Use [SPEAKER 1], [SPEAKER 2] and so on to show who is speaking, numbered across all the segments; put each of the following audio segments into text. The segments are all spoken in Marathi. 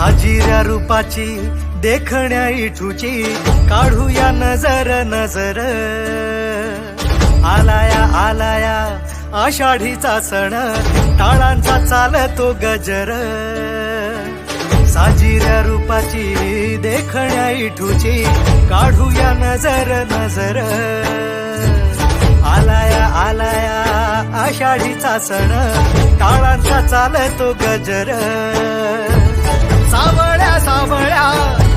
[SPEAKER 1] साजिऱ्या रूपाची देखण्या इठूची काढूया नजर नजर. आलाया आलाया आषाढीचा सण टाळांचा चालतो गजर. साजिऱ्या रूपाची देखण्या इठूची काढूया नजर नजर. आलाया आलाया आषाढीचा सण टाळांचा चालतो गजर. सावळ्या सावळ्या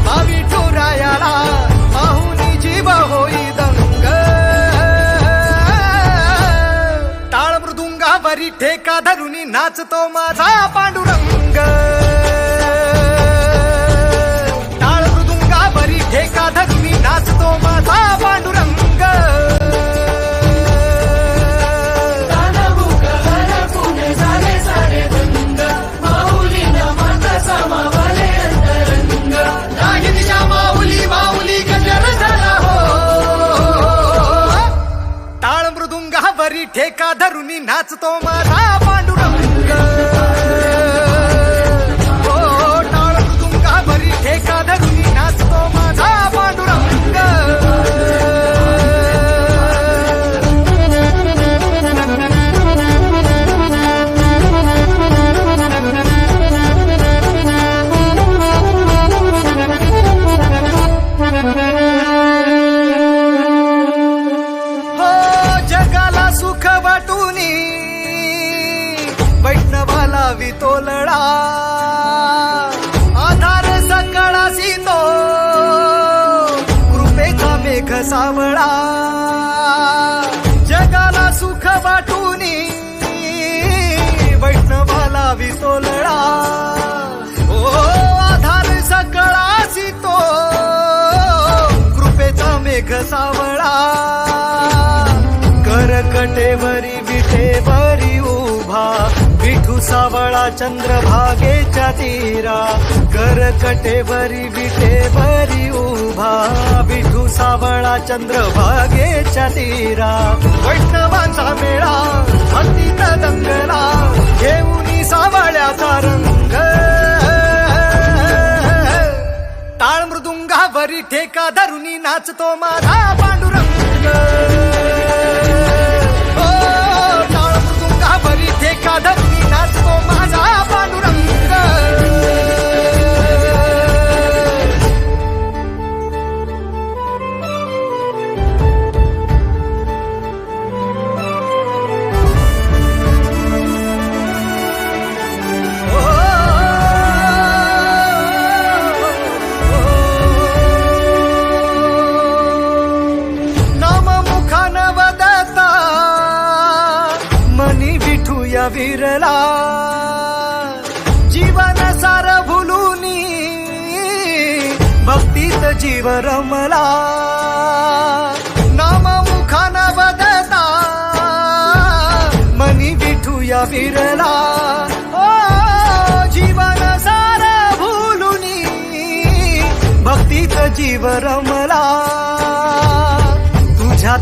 [SPEAKER 1] भावी ठोरायाला पाहुनी जीव होई दंग. टाळ मृदुंगावरी ठेका धरुनी नाचतो माझा पांडुरंग. ठेका धरून नाचतो माझा पांडू. वैष्णवाला वितोलडा आधार सकळासी तो. कृपेचा मेघ सावळा. जगाला सुख वाटूनी वैष्णवाला वितोलडा ओ आधार सकळासी तो. कृपेचा मेघ सावळा. करकटेवरी विटेवरी उभा. विठू सावळा चंद्रभागेच्या तीरा करकटेवरी विटेवरी उभा. विठू सावळा चंद्रभागेच्या तीरा वैष्णवांचा मेळा भक्तीत दंगला घेऊन सावळ्याचा रंग. टाळ मृदुंगावरी ठेका धरुनी नाचतो माझा पांडुरंग. విరలా జీవన సరభులు నీ భక్తిత జీవరమలా. నామము కనబదతా మని విఠుయ విరలా. ఓ జీవన సారభులు నీ భక్తిత జీవరమలా.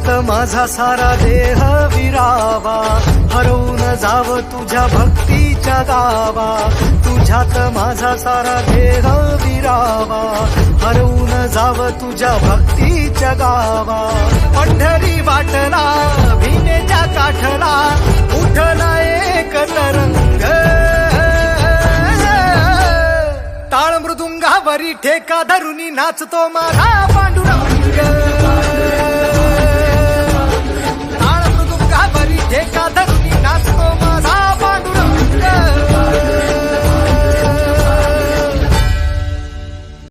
[SPEAKER 1] त्यात माझा सारा देह विरावा. हरवून जाव तुझ्या भक्तीच्या गावा. तुझ्यात माझा सारा देह विरावा. हरवून जाव तुझ्या भक्तीच्या गावा. पंढरी वाटला भीमेच्या काठला उठला एक तरंग. ताळ मृदुंगावरी ठेका धरुनी नाचतो माझा पांडुरंग.